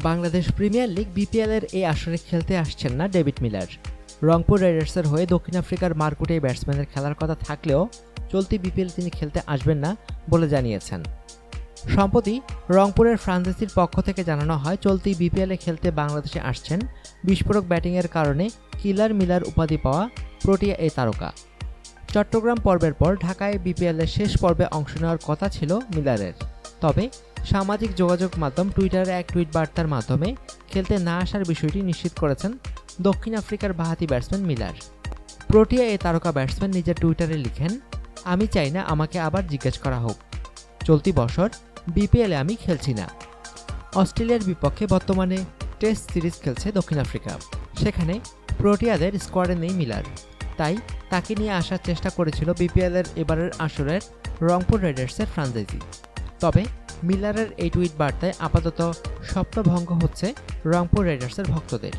Bangladesh premier league বিপিএলের এই আসরে খেলতে আসছেন না ডেভিড মিলার। রংপুর রাইডার্সের হয়ে দক্ষিণ আফ্রিকার মারকুটে ব্যাটসম্যানের খেলার কথা থাকলেও চলতি বিপিএল তিনি খেলতে আসবেন না বলে জানিয়েছেন। সম্প্রতি রংপুরের ফ্রাঞ্চাইজির পক্ষ থেকে জানানো হয়, চলতি বিপিএলে খেলতে বাংলাদেশে আসছেন। বিস্ফোরক ব্যাটিংয়ের কারণে কিলার মিলার উপাধি পাওয়া প্রোটিয়া এই তারকা। চট্টগ্রাম পর্বের পর ঢাকায় বিপিএলের শেষ পর্বে অংশ নেওয়ার কথা ছিল মিলারের। তবে সামাজিক যোগাযোগ মাধ্যম টুইটারে এক টুইট বার্তার মাধ্যমে খেলতে না আসার বিষয়টি নিশ্চিত করেছেন দক্ষিণ আফ্রিকার বাহাতি ব্যাটসম্যান মিলার। প্রোটিয়া এ তারকা ব্যাটসম্যান নিজের টুইটারে লিখেন, আমি চাই না আমাকে আবার জিজ্ঞেস করা হোক। চলতি বছর বিপিএলে আমি খেলছি না। অস্ট্রেলিয়ার বিপক্ষে বর্তমানে টেস্ট সিরিজ খেলছে দক্ষিণ আফ্রিকা। সেখানে প্রোটিয়াদের স্কোয়াডে নেই মিলার। তাই তাকে নিয়ে আসার চেষ্টা করেছিল বিপিএলের এবারের আসরের রংপুর রাইডার্সের ফ্রাঞ্চাইজি। তবে মিলারের এই টুইট বার্তায় আপাতত স্বপ্নভঙ্গ হচ্ছে রংপুর রাইডার্সের ভক্তদের।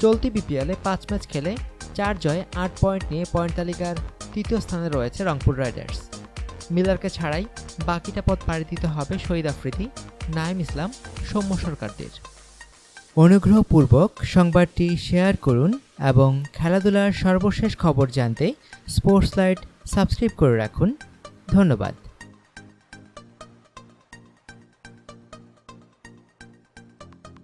চলতি বিপিএলে পাঁচ ম্যাচ খেলে চার জয়ে আট পয়েন্ট নিয়ে পয়েন্ট তালিকার তৃতীয় স্থানে রয়েছে রংপুর রাইডার্স। মিলারকে ছাড়াই বাকিটা পথ পাড়ি দিতে হবে শহীদ আফ্রিদি নাইম ইসলাম, সৌম্য সরকারদের। অনুগ্রহপূর্বক সংবাদটি শেয়ার করুন এবং খেলাধুলার সর্বশেষ খবর জানতে স্পোর্টস লাইট সাবস্ক্রাইব করে রাখুন। ধন্যবাদ।